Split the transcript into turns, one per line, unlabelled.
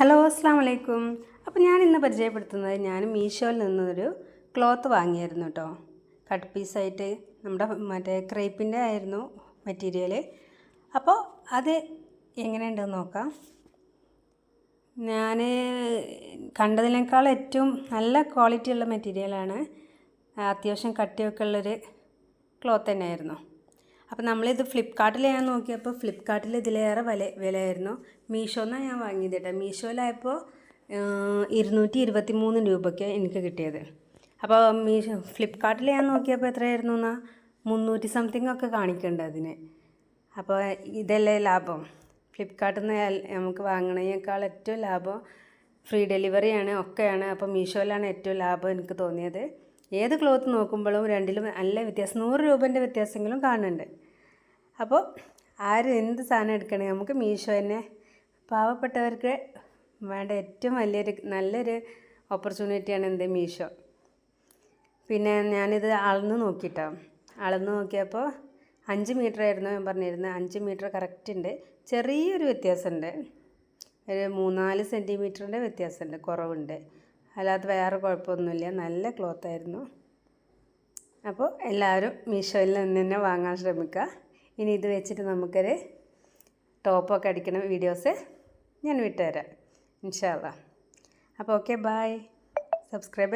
Hello അസ്സാം വലൈക്കും അപ്പോൾ ഞാൻ ഇന്ന് പരിചയപ്പെടുത്തുന്നത് ഞാൻ മീഷോയിൽ നിന്നൊരു ക്ലോത്ത് വാങ്ങിയായിരുന്നു കേട്ടോ കട്ട് പീസായിട്ട് നമ്മുടെ മറ്റേ ക്രേപ്പിന്റെ ആയിരുന്നു മെറ്റീരിയൽ അപ്പോൾ അത് എങ്ങനെയുണ്ടെന്ന് നോക്കാം. ഞാൻ കണ്ടതിനേക്കാൾ ഏറ്റവും നല്ല ക്വാളിറ്റിയുള്ള മെറ്റീരിയലാണ് അത്യാവശ്യം കട്ടിയൊക്കെ ഉള്ളൊരു ക്ലോത്ത് തന്നെയായിരുന്നു. അപ്പോൾ നമ്മളിത് ഫ്ലിപ്കാർട്ടിൽ ഞാൻ നോക്കിയപ്പോൾ ഫ്ലിപ്പ്കാർട്ടിൽ ഇതിലേറെ വില വിലയായിരുന്നു. മീഷോന്നാണ് ഞാൻ വാങ്ങിയത് കേട്ടോ. മീഷോയിലായപ്പോൾ ഇരുന്നൂറ്റി ഇരുപത്തി മൂന്ന് രൂപയ്ക്ക് എനിക്ക് കിട്ടിയത്. അപ്പോൾ മീഷോ ഫ്ലിപ്കാർട്ടിൽ ഞാൻ നോക്കിയപ്പോൾ എത്രയായിരുന്നു എന്നാൽ മുന്നൂറ്റി സംതിങ് ഒക്കെ കാണിക്കുന്നുണ്ട് അതിന്. അപ്പോൾ ഇതല്ലേ ലാഭം. ഫ്ലിപ്പ്കാർട്ടിൽ നിന്ന് നമുക്ക് വാങ്ങണേക്കാൾ ഏറ്റവും ലാഭം ഫ്രീ ഡെലിവറിയാണ് ഒക്കെയാണ്. അപ്പോൾ മീഷോയിലാണ് ഏറ്റവും ലാഭം എനിക്ക് തോന്നിയത്. ഏത് ക്ലോത്ത് നോക്കുമ്പോഴും രണ്ടിലും നല്ല വ്യത്യാസം നൂറ് രൂപേന്റെ വ്യത്യാസങ്ങളും കാണുന്നുണ്ട്. അപ്പോൾ ആരും എന്ത് സാധനം എടുക്കണേ? നമുക്ക് മീഷോ തന്നെ. പാവപ്പെട്ടവർക്ക് വേണ്ട ഏറ്റവും വലിയൊരു നല്ലൊരു ഓപ്പർച്യൂണിറ്റിയാണ് എന്ത്? മീഷോ. പിന്നെ ഞാനിത് അളന്ന് നോക്കിയിട്ടോ അളന്ന് നോക്കിയപ്പോൾ അഞ്ച് മീറ്റർ ആയിരുന്നു ഞാൻ പറഞ്ഞിരുന്നത്. അഞ്ച് മീറ്റർ കറക്റ്റ് ഉണ്ട്. ചെറിയൊരു വ്യത്യാസമുണ്ട്. ഒരു മൂന്നാൽ സെന്റിമീറ്ററിന്റെ വ്യത്യാസമുണ്ട്. കുറവുണ്ട്. അല്ലാതെ വേറെ കുഴപ്പമൊന്നുമില്ല. നല്ല ക്ലോത്തായിരുന്നു അപ്പോൾ എല്ലാവരും മീഷോയിൽ നിന്ന് തന്നെ വാങ്ങാൻ ശ്രമിക്കുക. ഇനി ഇത് വെച്ചിട്ട് നമുക്കൊരു ടോപ്പൊക്കെ അടിക്കണ വീഡിയോസ് ഞാൻ വിട്ടുതരാം. ഇൻഷാല്ല അപ്പോൾ ഓക്കെ ബായ് സബ്സ്ക്രൈബ്